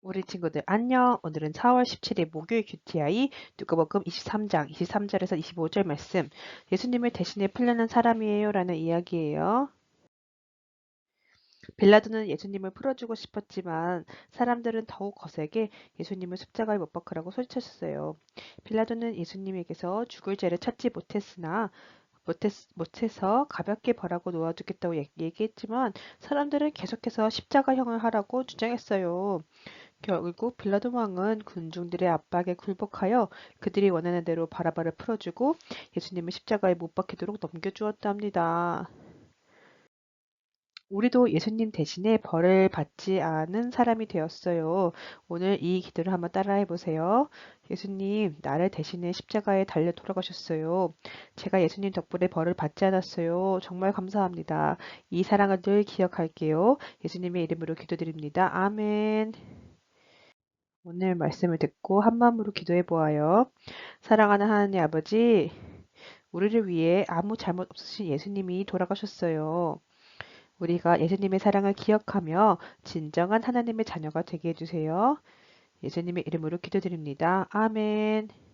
우리 친구들 안녕. 오늘은 4월 17일 목요일 QTI 누가복음 23장 23절에서 25절 말씀. 예수님을 대신해 풀려난 사람이에요 라는 이야기예요. 빌라도는 예수님을 풀어주고 싶었지만 사람들은 더욱 거세게 예수님을 십자가에 못 박으라고 소리쳤어요. 빌라도는 예수님에게서 죽을 죄를 찾지 못했으나 못했, 못해서 가볍게 벌하고 놓아주겠다고 얘기했지만 사람들은 계속해서 십자가형을 하라고 주장했어요. 결국 빌라도 왕은 군중들의 압박에 굴복하여 그들이 원하는 대로 바라바를 풀어주고 예수님을 십자가에 못 박히도록 넘겨주었답니다. 우리도 예수님 대신에 벌을 받지 않은 사람이 되었어요. 오늘 이 기도를 한번 따라해 보세요. 예수님, 나를 대신해 십자가에 달려 돌아가셨어요. 제가 예수님 덕분에 벌을 받지 않았어요. 정말 감사합니다. 이 사랑을 늘 기억할게요. 예수님의 이름으로 기도드립니다. 아멘. 오늘 말씀을 듣고 한 마음으로 기도해 보아요. 사랑하는 하나님 아버지, 우리를 위해 아무 잘못 없으신 예수님이 돌아가셨어요. 우리가 예수님의 사랑을 기억하며 진정한 하나님의 자녀가 되게 해주세요. 예수님의 이름으로 기도드립니다. 아멘.